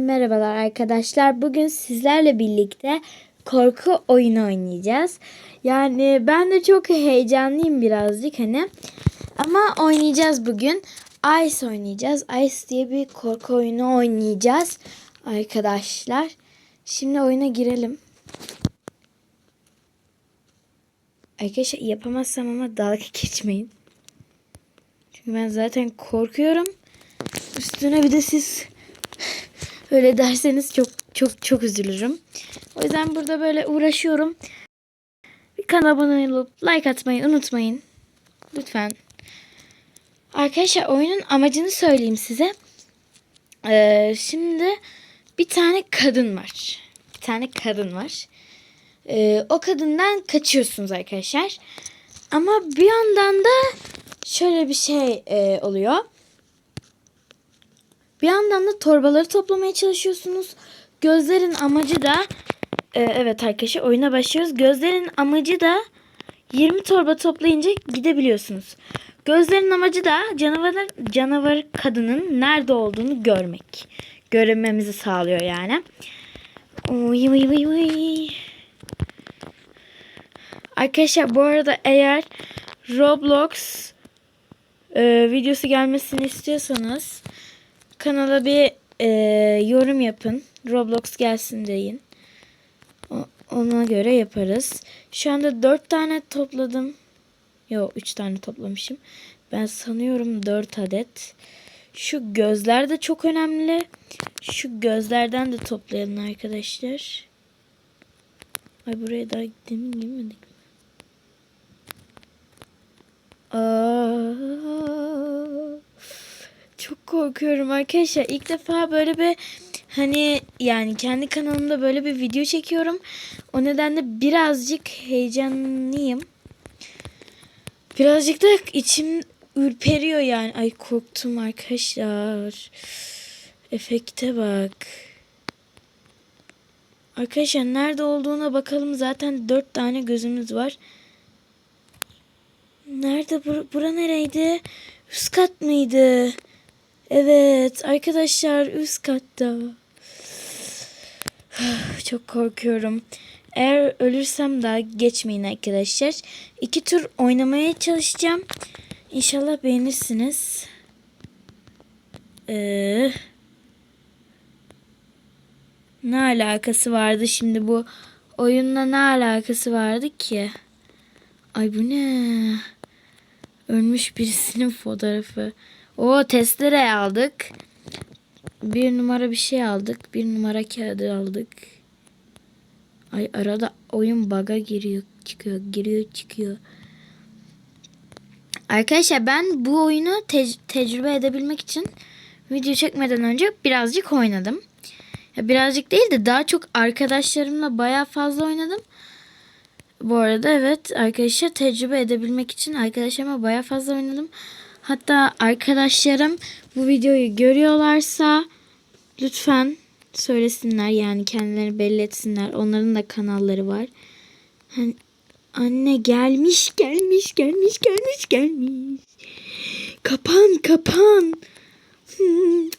merhabalar arkadaşlar. Bugün sizlerle birlikte korku oyunu oynayacağız. Yani ben de çok heyecanlıyım birazcık hani. Ama oynayacağız bugün. Ice oynayacağız. Ice diye bir korku oyunu oynayacağız arkadaşlar. Şimdi oyuna girelim. Arkadaşlar yapamazsam ama dalga geçmeyin. Çünkü ben zaten korkuyorum. Üstüne bir de siz öyle derseniz çok çok çok üzülürüm. O yüzden burada böyle uğraşıyorum. Bir kanala abone olup like atmayı unutmayın. Lütfen. Arkadaşlar oyunun amacını söyleyeyim size. Ee, şimdi bir tane kadın var. Bir tane kadın var. Ee, o kadından kaçıyorsunuz arkadaşlar. Ama bir yandan da şöyle bir şey e, oluyor. Bir yandan da torbaları toplamaya çalışıyorsunuz. Gözlerin amacı da e, evet arkadaşlar oyuna başlıyoruz. Gözlerin amacı da 20 torba toplayınca gidebiliyorsunuz. Gözlerin amacı da canavar canavar kadının nerede olduğunu görmek. Görünmemizi sağlıyor yani. Uy, uy, uy, uy. Arkadaşlar bu arada eğer Roblox e, videosu gelmesini istiyorsanız kanala bir e, yorum yapın. Roblox gelsin deyin. O, ona göre yaparız. Şu anda 4 tane topladım. Yok 3 tane toplamışım. Ben sanıyorum 4 adet. Şu gözler de çok önemli. Şu gözlerden de toplayalım arkadaşlar. Ay buraya daha demin girmedik mi? Aa, çok korkuyorum arkadaşlar. İlk defa böyle bir hani yani kendi kanalımda böyle bir video çekiyorum. O nedenle birazcık heyecanlıyım. Birazcık da içim ürperiyor yani. Ay korktum arkadaşlar. Efekte bak. Arkadaşlar nerede olduğuna bakalım. Zaten dört tane gözümüz var. Nerede? Bur bura nereydi? Üst kat mıydı? Evet arkadaşlar üst katta. Çok korkuyorum. Eğer ölürsem daha geçmeyin arkadaşlar. İki tur oynamaya çalışacağım. İnşallah beğenirsiniz. Ee, ne alakası vardı şimdi bu oyunla ne alakası vardı ki? Ay bu ne? Ölmüş birisinin fotoğrafı. O testere aldık. Bir numara bir şey aldık. Bir numara kağıdı aldık. Ay arada oyun baga giriyor çıkıyor giriyor çıkıyor. Arkadaşlar ben bu oyunu te- tecrübe edebilmek için video çekmeden önce birazcık oynadım. Ya birazcık değil de daha çok arkadaşlarımla baya fazla oynadım. Bu arada evet arkadaşlar tecrübe edebilmek için arkadaşlarıma baya fazla oynadım. Hatta arkadaşlarım bu videoyu görüyorlarsa lütfen söylesinler yani kendilerini belli etsinler. Onların da kanalları var. Hani anne gelmiş gelmiş gelmiş gelmiş gelmiş. Kapan kapan. Hmm.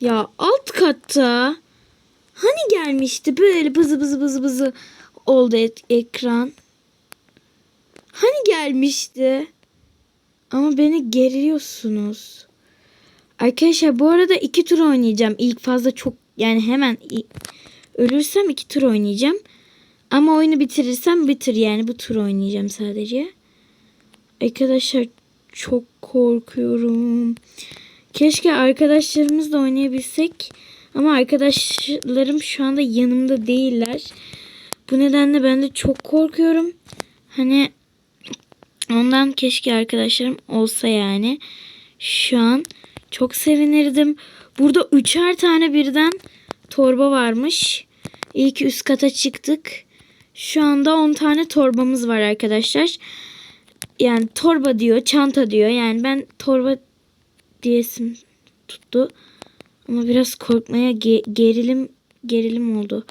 Ya alt katta hani gelmişti böyle bızı bızı bızı bızı oldu ekran. Hani gelmişti? Ama beni geriyorsunuz. Arkadaşlar bu arada iki tur oynayacağım. İlk fazla çok yani hemen ölürsem iki tur oynayacağım. Ama oyunu bitirirsem bitir yani bu tur oynayacağım sadece. Arkadaşlar çok korkuyorum. Keşke arkadaşlarımızla oynayabilsek. Ama arkadaşlarım şu anda yanımda değiller. Bu nedenle ben de çok korkuyorum. Hani ondan keşke arkadaşlarım olsa yani. Şu an çok sevinirdim. Burada üçer tane birden torba varmış. İyi ki üst kata çıktık. Şu anda 10 tane torbamız var arkadaşlar. Yani torba diyor, çanta diyor. Yani ben torba diyesim tuttu. Ama biraz korkmaya ge- gerilim gerilim oldu.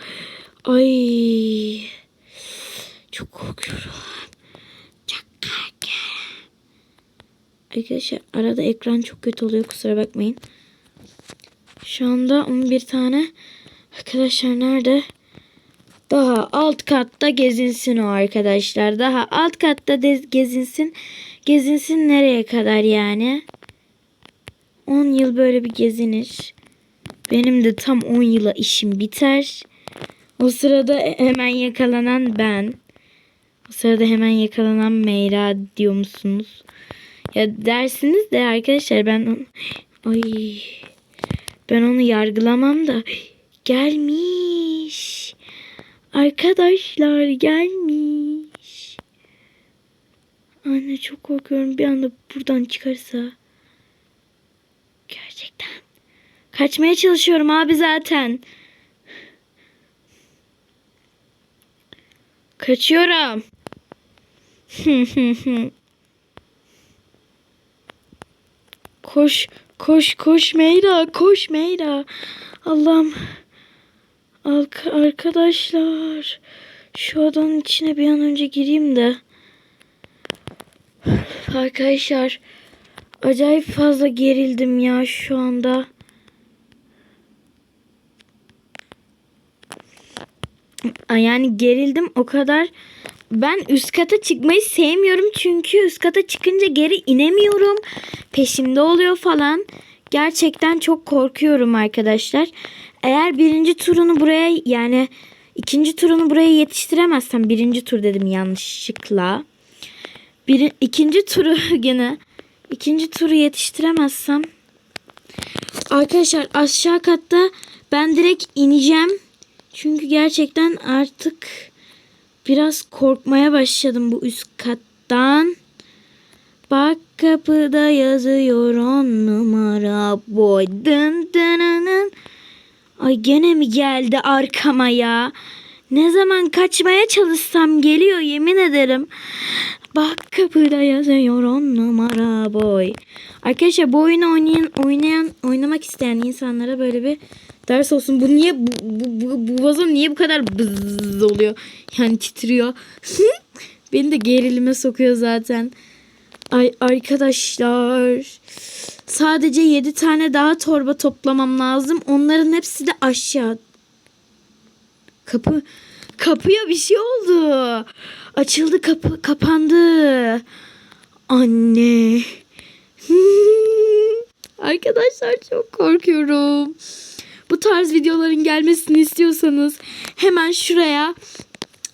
Ay. Çok korkuyorum. Çok korkuyorum. Arkadaşlar arada ekran çok kötü oluyor kusura bakmayın. Şu anda 11 tane. Arkadaşlar nerede? Daha alt katta gezinsin o arkadaşlar. Daha alt katta gezinsin. Gezinsin nereye kadar yani? 10 yıl böyle bir gezinir. Benim de tam 10 yıla işim biter. O sırada hemen yakalanan ben. O sırada hemen yakalanan Meyra diyor musunuz? Ya dersiniz de arkadaşlar ben. Ay ben onu yargılamam da gelmiş. Arkadaşlar gelmiş. Anne çok korkuyorum bir anda buradan çıkarsa. Gerçekten. Kaçmaya çalışıyorum abi zaten. Kaçıyorum. koş, koş, koş Meyra, koş Meyra. Allah'ım. Arka- Arkadaşlar. Şu odanın içine bir an önce gireyim de. Arkadaşlar. Acayip fazla gerildim ya şu anda. Yani gerildim o kadar. Ben üst kata çıkmayı sevmiyorum çünkü üst kata çıkınca geri inemiyorum. Peşimde oluyor falan. Gerçekten çok korkuyorum arkadaşlar. Eğer birinci turunu buraya yani ikinci turunu buraya yetiştiremezsem birinci tur dedim yanlışlıkla. Bir, ikinci turu gene ikinci turu yetiştiremezsem arkadaşlar aşağı katta ben direkt ineceğim. Çünkü gerçekten artık biraz korkmaya başladım bu üst kattan. Bak kapıda yazıyor on numara boy dın dın Ay gene mi geldi arkama ya? Ne zaman kaçmaya çalışsam geliyor yemin ederim. Bak kapıda yazıyor on numara boy. Arkadaşlar bu oyunu oynayan, oynayan, oynamak isteyen insanlara böyle bir ders olsun. Bu niye bu, bu, bu, bu vazo niye bu kadar bızz oluyor? Yani titriyor. Beni de gerilime sokuyor zaten. Ay arkadaşlar. Sadece 7 tane daha torba toplamam lazım. Onların hepsi de aşağı. Kapı kapıya bir şey oldu. Açıldı kapı kapandı. Anne. Arkadaşlar çok korkuyorum. Bu tarz videoların gelmesini istiyorsanız hemen şuraya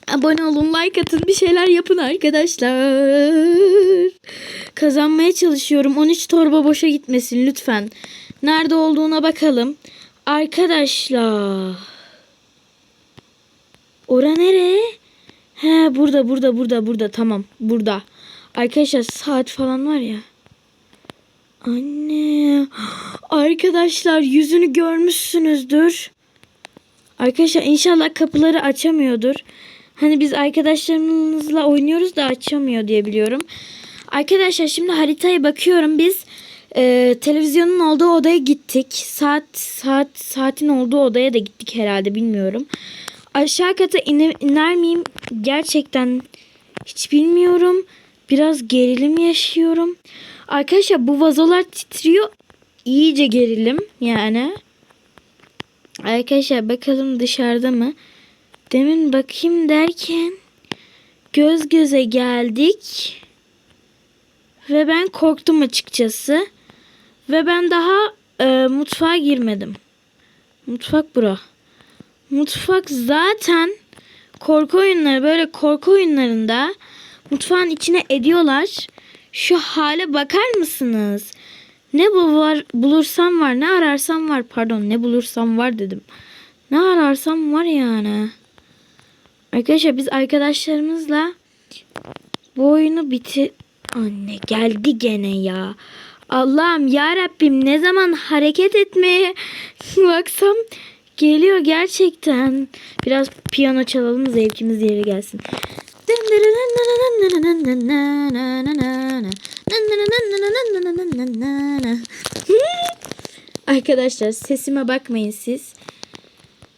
abone olun, like atın, bir şeyler yapın arkadaşlar. Kazanmaya çalışıyorum. 13 torba boşa gitmesin lütfen. Nerede olduğuna bakalım. Arkadaşlar. Ora nere? He burada burada burada burada tamam burada. Arkadaşlar saat falan var ya. Anne. Arkadaşlar yüzünü görmüşsünüzdür. Arkadaşlar inşallah kapıları açamıyordur. Hani biz arkadaşlarımızla oynuyoruz da açamıyor diye biliyorum. Arkadaşlar şimdi haritaya bakıyorum. Biz e, televizyonun olduğu odaya gittik. Saat saat saatin olduğu odaya da gittik herhalde bilmiyorum. Aşağı kata iner, miyim gerçekten hiç bilmiyorum. Biraz gerilim yaşıyorum. Arkadaşlar bu vazolar titriyor. İyice gerilim yani. Arkadaşlar bakalım dışarıda mı? Demin bakayım derken göz göze geldik. Ve ben korktum açıkçası. Ve ben daha e, mutfağa girmedim. Mutfak bura. Mutfak zaten korku oyunları böyle korku oyunlarında mutfağın içine ediyorlar. Şu hale bakar mısınız? Ne bu var bulursam var ne ararsam var pardon ne bulursam var dedim. Ne ararsam var yani. Arkadaşlar biz arkadaşlarımızla bu oyunu bitir... Anne geldi gene ya. Allah'ım ya Rabbim ne zaman hareket etmeye baksam geliyor gerçekten. Biraz piyano çalalım zevkimiz yeri gelsin. Arkadaşlar sesime bakmayın siz.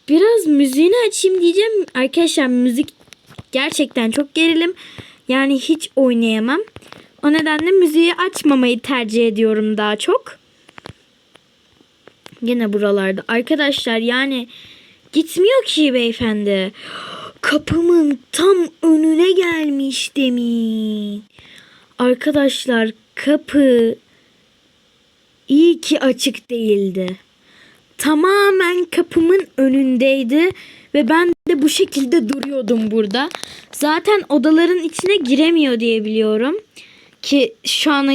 Biraz müziğini açayım diyeceğim. Arkadaşlar müzik gerçekten çok gerilim. Yani hiç oynayamam. O nedenle müziği açmamayı tercih ediyorum daha çok. Yine buralarda. Arkadaşlar yani gitmiyor ki beyefendi. Kapımın tam önüne gelmiş demin. Arkadaşlar kapı iyi ki açık değildi. Tamamen kapımın önündeydi ve ben de bu şekilde duruyordum burada. Zaten odaların içine giremiyor diye biliyorum. Ki şu ana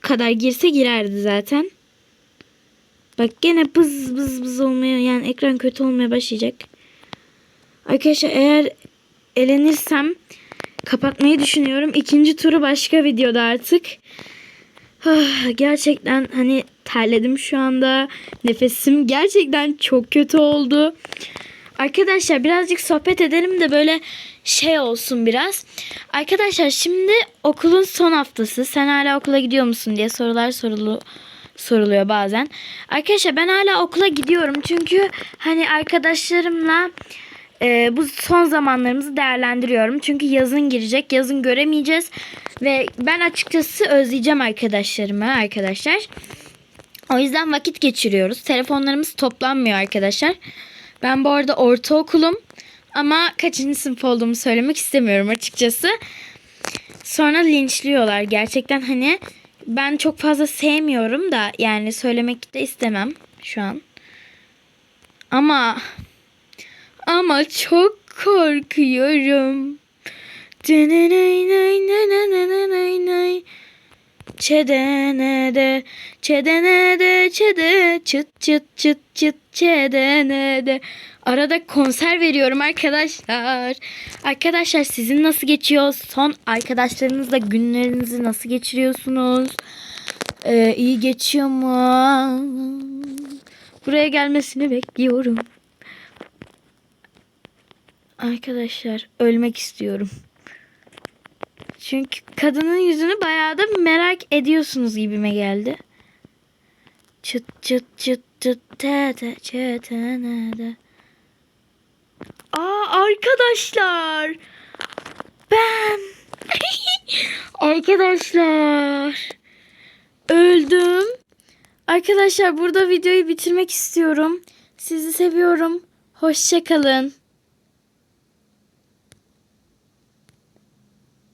kadar girse girerdi zaten. Bak gene bız bız bız olmaya yani ekran kötü olmaya başlayacak. Arkadaşlar eğer elenirsem kapatmayı düşünüyorum. İkinci turu başka videoda artık. Ah, gerçekten hani terledim şu anda. Nefesim gerçekten çok kötü oldu. Arkadaşlar birazcık sohbet edelim de böyle şey olsun biraz. Arkadaşlar şimdi okulun son haftası. Sen hala okula gidiyor musun diye sorular sorulu soruluyor bazen. Arkadaşlar ben hala okula gidiyorum. Çünkü hani arkadaşlarımla e, bu son zamanlarımızı değerlendiriyorum. Çünkü yazın girecek. Yazın göremeyeceğiz. Ve ben açıkçası özleyeceğim arkadaşlarımı arkadaşlar. O yüzden vakit geçiriyoruz. Telefonlarımız toplanmıyor arkadaşlar. Ben bu arada ortaokulum. Ama kaçıncı sınıf olduğumu söylemek istemiyorum açıkçası. Sonra linçliyorlar. Gerçekten hani ben çok fazla sevmiyorum da yani söylemek de istemem şu an. Ama ama çok korkuyorum. Çedenede, çedenede, çede, çıt çıt çıt çıt çedenede. Arada konser veriyorum arkadaşlar. Arkadaşlar sizin nasıl geçiyor? Son arkadaşlarınızla günlerinizi nasıl geçiriyorsunuz? Ee, iyi geçiyor mu? Buraya gelmesini bekliyorum. Arkadaşlar ölmek istiyorum. Çünkü kadının yüzünü bayağı da merak ediyorsunuz gibime geldi. Çıt çıt çıt çıt te te çe te ne de. Aa arkadaşlar. Ben. arkadaşlar. Öldüm. Arkadaşlar burada videoyu bitirmek istiyorum. Sizi seviyorum. Hoşçakalın.